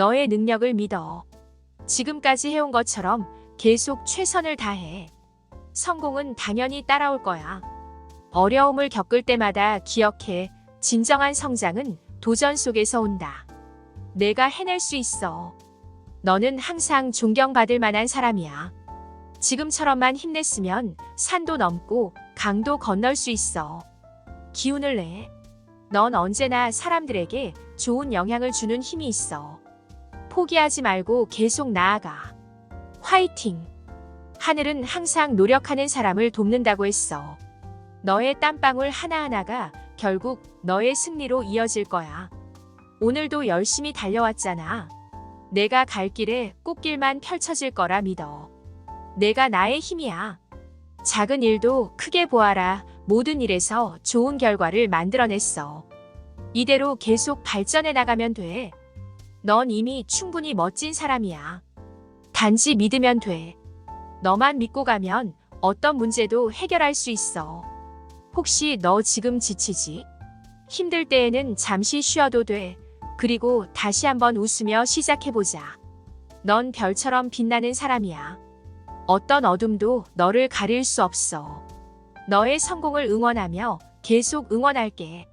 너의 능력을 믿어. 지금까지 해온 것처럼 계속 최선을 다해. 성공은 당연히 따라올 거야. 어려움을 겪을 때마다 기억해. 진정한 성장은 도전 속에서 온다. 내가 해낼 수 있어. 너는 항상 존경받을 만한 사람이야. 지금처럼만 힘냈으면 산도 넘고 강도 건널 수 있어. 기운을 내. 넌 언제나 사람들에게 좋은 영향을 주는 힘이 있어. 포기하지 말고 계속 나아가. 화이팅! 하늘은 항상 노력하는 사람을 돕는다고 했어. 너의 땀방울 하나하나가 결국 너의 승리로 이어질 거야. 오늘도 열심히 달려왔잖아. 내가 갈 길에 꽃길만 펼쳐질 거라 믿어. 내가 나의 힘이야. 작은 일도 크게 보아라. 모든 일에서 좋은 결과를 만들어냈어. 이대로 계속 발전해 나가면 돼. 넌 이미 충분히 멋진 사람이야. 단지 믿으면 돼. 너만 믿고 가면 어떤 문제도 해결할 수 있어. 혹시 너 지금 지치지? 힘들 때에는 잠시 쉬어도 돼. 그리고 다시 한번 웃으며 시작해보자. 넌 별처럼 빛나는 사람이야. 어떤 어둠도 너를 가릴 수 없어. 너의 성공을 응원하며 계속 응원할게.